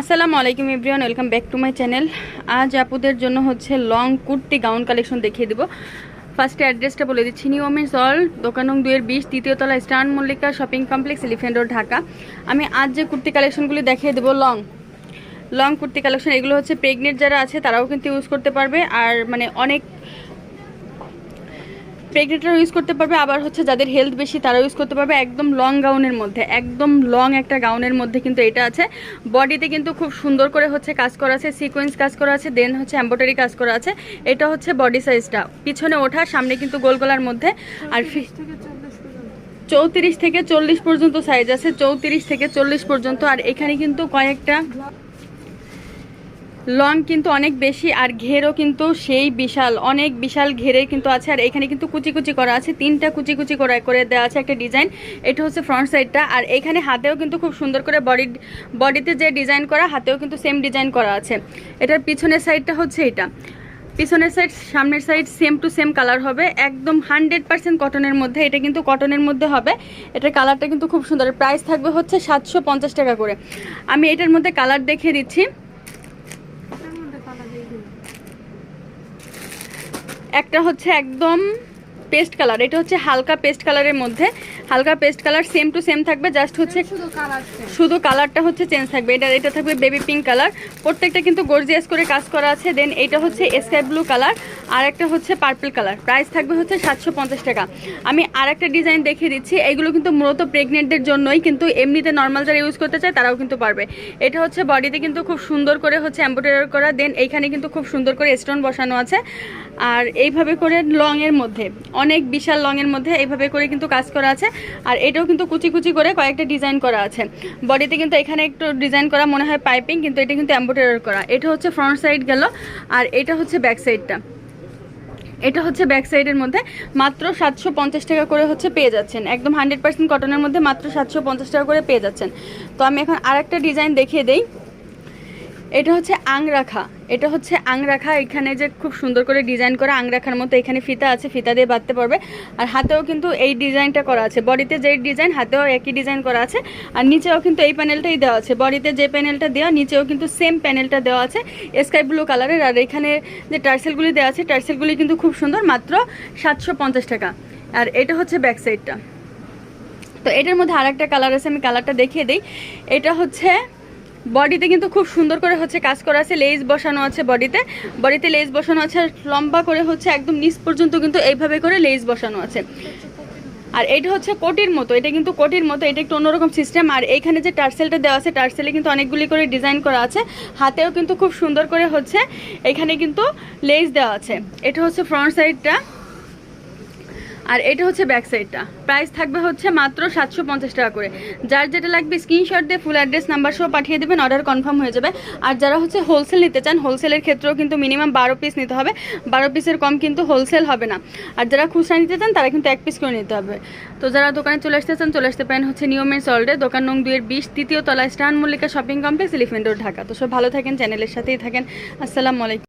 আসসালামু আলাইকুম everyone, welcome back to my channel. আজ আপুদের জন্য হচ্ছে লং কুর্তি গাউন কালেকশন দেখিয়ে দেবো। ফার্স্টে অ্যাড্রেসটা বলে দিচ্ছি নিউ ওমেন্স অল দোকান দুয়ের বিশ তৃতীয় তলা Stern Mallika Shopping Complex Elephant Road Dhaka. আমি আজ যে কুর্তি কালেকশনগুলি দেখিয়ে দেবো, লং। লং কুর্তি কালেকশন, এগুলো হচ্ছে প্রেগনেন্ট যারা আছে, তারাও কিন্তু ইউজ করতে পারবে। আর মানে অনেক প্রেগনেন্টরা ইউজ করতে পারবে আবার হচ্ছে যাদের হেলথ বেশি তারা ইউজ করতে পারবে একদম লং গাউনের মধ্যে একদম লং একটা গাউনের মধ্যে কিন্তু এটা আছে। বডিতে কিন্তু খুব সুন্দর করে হচ্ছে কাজ করা আছে সিকোয়েন্স কাজ করা আছে দেন হচ্ছে এম্ব্রয়ডারি কাজ করা আছে। এটা হচ্ছে বডি সাইজটা পিছনে ওঠা সামনে কিন্তু গোল গলার মধ্যে। আর চৌত্রিশ থেকে চল্লিশ পর্যন্ত। সাইজ আছে চৌত্রিশ থেকে চল্লিশ পর্যন্ত। আর এখানে কিন্তু কয়েকটা লং কিন্তু অনেক বেশি আর ঘেরও কিন্তু সেই বিশাল, অনেক বিশাল ঘেরে কিন্তু আছে। আর এখানে কিন্তু কুচি কুচি করা আছে, তিনটা কুচি কুচি করা, করে দেওয়া আছে একটা ডিজাইন। এটা হচ্ছে ফ্রন্ট সাইডটা। আর এখানে হাতেও কিন্তু খুব সুন্দর করে বডি, বডিতে যে ডিজাইন করা, হাতেও কিন্তু সেম ডিজাইন করা আছে। এটার পিছনের সাইডটা হচ্ছে এটা। পিছনের সাইড, সামনের side same to same colour হবে। একদম হান্ড্রেড পার্সেন্ট কটনের মধ্যে এটা কিন্তু কটনের মধ্যে হবে। এটার কালারটা কিন্তু খুব সুন্দর। প্রাইস থাকবে হচ্ছে সাতশো পঞ্চাশ টাকা করে। আমি এটার মধ্যে কালার দেখিয়ে দিচ্ছি। একটা হচ্ছে একদম পেস্ট কালার এটা হচ্ছে হালকা পেস্ট কালারের মধ্যে। হালকা paste colour same to same থাকবে জাস্ট হচ্ছে শুধু কালারটা হচ্ছে চেঞ্জ থাকবে। এটা এটা থাকবে বেবি পিঙ্ক কালার প্রত্যেকটা কিন্তু গর্জিয়াস করে কাজ করা আছে। দেন এটা হচ্ছে স্কাই ব্লু কালার আর একটা হচ্ছে পার্পল কালার প্রাইস থাকবে হচ্ছে সাতশো পঞ্চাশ টাকা। আমি আর একটা ডিজাইন দেখিয়ে দিচ্ছি। এগুলো কিন্তু মূলত প্রেগনেন্টদের জন্যই কিন্তু এমনিতে নর্মাল যারা ইউজ করতে চায় তারাও কিন্তু পারবে। এটা হচ্ছে বডিতে কিন্তু খুব সুন্দর করে হচ্ছে এম্ব্রয়ডারি করা। দেন এইখানে কিন্তু খুব সুন্দর করে স্টোন বসানো আছে। আর এইভাবে করে লংয়ের মধ্যে অনেক বিশাল লং এর মধ্যে এইভাবে করে কিন্তু কাজ করা আছে। আর এটাও কিন্তু কুচি কুচি করে কয়েকটা ডিজাইন করা আছে। বডিতে কিন্তু এখানে একটু ডিজাইন করা মনে হয় পাইপিং কিন্তু এটা কিন্তু এম্ব্রয়ডারি করা। এটা হচ্ছে ফ্রন্ট সাইড গেল, আর এটা হচ্ছে ব্যাক সাইডটা এটা হচ্ছে ব্যাক সাইডের মধ্যে মাত্র সাতশো পঞ্চাশ টাকা করে হচ্ছে পেয়ে যাচ্ছেন। একদম হান্ড্রেড পার্সেন্ট কটনের মধ্যে মাত্র সাতশো পঞ্চাশ টাকা করে পেয়ে যাচ্ছেন। তো আমি এখন আরেকটা ডিজাইন দেখিয়ে দেই। এটা হচ্ছে আংরাখা। এটা হচ্ছে আংরাখা, এখানে যে খুব সুন্দর করে ডিজাইন করা আংরাখার মতো, এখানে ফিতা আছে, ফিতা দিয়ে বাঁধতে পারবে। আর হাতেও কিন্তু এই ডিজাইনটা করা আছে। বডিতে যেই ডিজাইন হাতেও একই ডিজাইন করা আছে। আর নিচেও কিন্তু এই প্যানেলটাই দেওয়া আছে। বডিতে যে প্যানেলটা দেওয়া, নিচেও কিন্তু সেম প্যানেলটা দেওয়া আছে। স্কাই ব্লু কালারের আর এখানে যে টার্সেলগুলি দেওয়া আছে, টার্সেলগুলি কিন্তু খুব সুন্দর, মাত্র সাতশো পঞ্চাশ টাকা। আর এটা হচ্ছে ব্যাক সাইডটা তো এটার মধ্যে আরেকটা কালার আছে, আমি কালারটা দেখিয়ে দিই। এটা হচ্ছে বডিতে কিন্তু খুব সুন্দর করে হচ্ছে কাজ করা আছে লেজ বসানো আছে বডিতে। বডিতে লেজ বসানো আছে, আর লম্বা করে হচ্ছে একদম নিচ পর্যন্ত কিন্তু এইভাবে করে লেজ বসানো আছে। আর এটা হচ্ছে কোটির মতো, এটা কিন্তু কোটির মতো, এটা একটু অন্যরকম সিস্টেম। আর এইখানে যে টার্সেলটা দেওয়া আছে, টার্সেলে কিন্তু অনেকগুলি করে ডিজাইন করা আছে। হাতেও কিন্তু খুব সুন্দর করে হচ্ছে এখানে কিন্তু লেজ দেওয়া আছে। এটা হচ্ছে ফ্রন্ট সাইডটা। আর এটা হচ্ছে ব্যাক সাইডটা প্রাইস থাকবে হচ্ছে মাত্র সাতশো পঞ্চাশ টাকা করে। যার যেটা লাগবে স্ক্রিনশট দিয়ে ফুল অ্যাড্রেস নাম্বার সহ পাঠিয়ে দেবেন অর্ডার কনফার্ম হয়ে যাবে। আর যারা হচ্ছে হোলসেল নিতে চান হোলসেলের ক্ষেত্রেও কিন্তু মিনিমাম বারো পিস নিতে হবে। বারো পিসের কম কিন্তু হোলসেল হবে না। আর যারা খুচরা নিতে চান, তারা কিন্তু এক পিস করে নিতে হবে। তো যারা দোকানে চলে আসতে চান, চলে আসতে পারেন হচ্ছে নিয়মের সল্ডে দোকান নং দুইয়ের বিশ, তৃতীয় তলায় Stern Mallika Shopping Complex Elephant Dhaka. তো সব ভালো থাকেন চ্যানেলের সাথেই থাকেন। আসসালামু আলাইকুম।